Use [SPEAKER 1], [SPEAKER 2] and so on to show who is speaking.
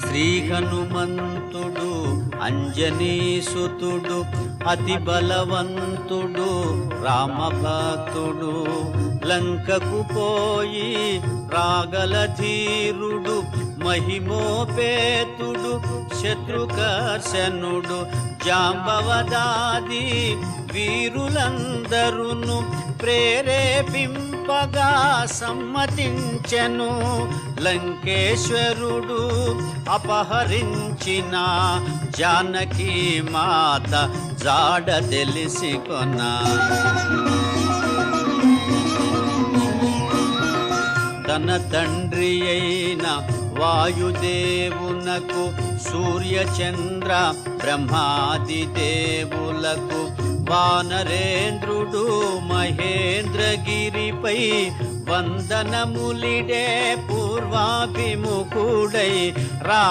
[SPEAKER 1] శ్రీ హనుమంతుడు అంజనీసుతుడు అతి బలవంతుడు రామభక్తుడు. లంకకు పోయి రాగల ధీరుడు మహిమోపేతుడు శత్రుకర్షణుడు జాంబవదాది వీరులందరును ప్రేరేపింపగా సమ్మతించెను. లంకేశ్వరుడు అపహరించిన జానకి మాత జాడ తెలిసి కొన్నా తన తండ్రి అయిన వాయుదేవునకు సూర్యచంద్ర బ్రహ్మాది దేవులకు వానరేంద్రుడు మహేంద్రగిరిపై వందనములిడే పూర్వాభిముఖుడై రా